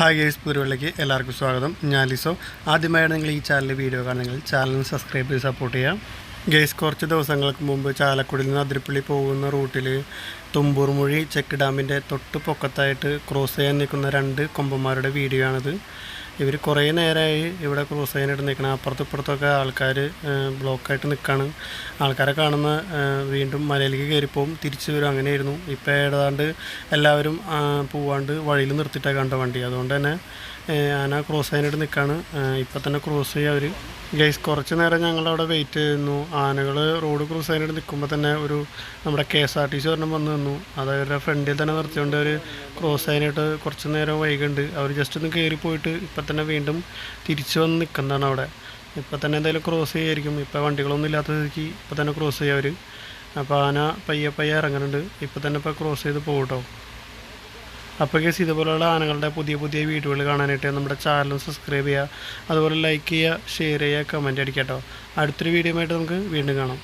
Hi girls പൂരുവള്ളിലേക്ക് എല്ലാവർക്കും സ്വാഗതം. ഞാൻ ലിസോ. ആദ്യമായിട്ട് നിങ്ങൾ ഈ ചാനലിൽ വീഡിയോ കാണുന്നെങ്കിൽ ചാനൽ സബ്സ്ക്രൈബ് ചെയ്ത് സപ്പോർട്ട് ചെയ്യാം ഗേസ് കുറച്ച് ദിവസങ്ങൾക്ക് മുമ്പ് ചാലക്കുടിയിൽ നിന്ന് അതിരപ്പള്ളി പോകുന്ന റൂട്ടിൽ തുമ്പൂർ മൊഴി ചെക്ക് ഡാമിന്റെ തൊട്ട് പൊക്കത്തായിട്ട് ക്രോസ് ചെയ്യാൻ നിൽക്കുന്ന രണ്ട് കൊമ്പന്മാരുടെ വീഡിയോ ആണിത്. ഇവർ കുറേ നേരമായി ഇവിടെ ക്രൂസ് ചെയ്യാനായിട്ട് നിൽക്കണം അപ്പുറത്തും ഇപ്പുറത്തൊക്കെ ആൾക്കാർ ബ്ലോക്കായിട്ട് നിൽക്കുകയാണ് ആൾക്കാരെ കാണുന്ന വീണ്ടും മലയിലേക്ക് കയറിപ്പോവും. തിരിച്ചു വരും. അങ്ങനെയായിരുന്നു. ഇപ്പോൾ ഏതാണ്ട് എല്ലാവരും പോവാണ്ട് വഴിയിൽ നിർത്തിയിട്ടാണ് കണ്ട വണ്ടി. അതുകൊണ്ട് തന്നെ ആന ക്രോസ് ചെയ്യാനായിട്ട് നിൽക്കുകയാണ് ഇപ്പം തന്നെ ക്രോസ് ചെയ്യുക അവർ ഗൈസ് കുറച്ച് നേരം ഞങ്ങളവിടെ വെയിറ്റ് ചെയ്യുന്നു ആനകൾ റോഡ് ക്രോസ് ചെയ്യാനായിട്ട് നിൽക്കുമ്പോൾ തന്നെ ഒരു നമ്മുടെ K S R T C ഒരെണ്ണം വന്ന് നിന്നു. അത് അവരുടെ ഫ്രണ്ടിൽ തന്നെ നിർത്തിക്കൊണ്ട് അവർ ക്രോസ് ചെയ്യാനായിട്ട് കുറച്ച് നേരം വൈകുണ്ട്. അവർ ജസ്റ്റ് ഒന്ന് കയറി പോയിട്ട് ഇപ്പം തന്നെ വീണ്ടും തിരിച്ചു വന്ന് നിൽക്കുന്നതാണ് അവിടെ. ഇപ്പം തന്നെ എന്തായാലും ക്രോസ് ചെയ്യായിരിക്കും. ഇപ്പം വണ്ടികളൊന്നും ഇല്ലാത്ത സ്ഥിതിക്ക് ഇപ്പം തന്നെ ക്രോസ് ചെയ്യുക അവർ അപ്പോൾ ആന പയ്യെ പയ്യെ ഇറങ്ങുന്നുണ്ട് ഇപ്പം തന്നെ ഇപ്പോൾ ക്രോസ് ചെയ്ത് അപ്പോൾ കേസ് ഇതുപോലുള്ള ആനകളുടെ പുതിയ പുതിയ വീഡിയോകൾ കാണാനായിട്ട് നമ്മുടെ ചാനൽ സബ്സ്ക്രൈബ് ചെയ്യുക. അതുപോലെ ലൈക്ക് ചെയ്യുക ഷെയർ ചെയ്യുക കമന്റ് അടിക്കുക കേട്ടോ. അടുത്തൊരു വീഡിയോ ആയിട്ട് നമുക്ക് വീണ്ടും കാണാം.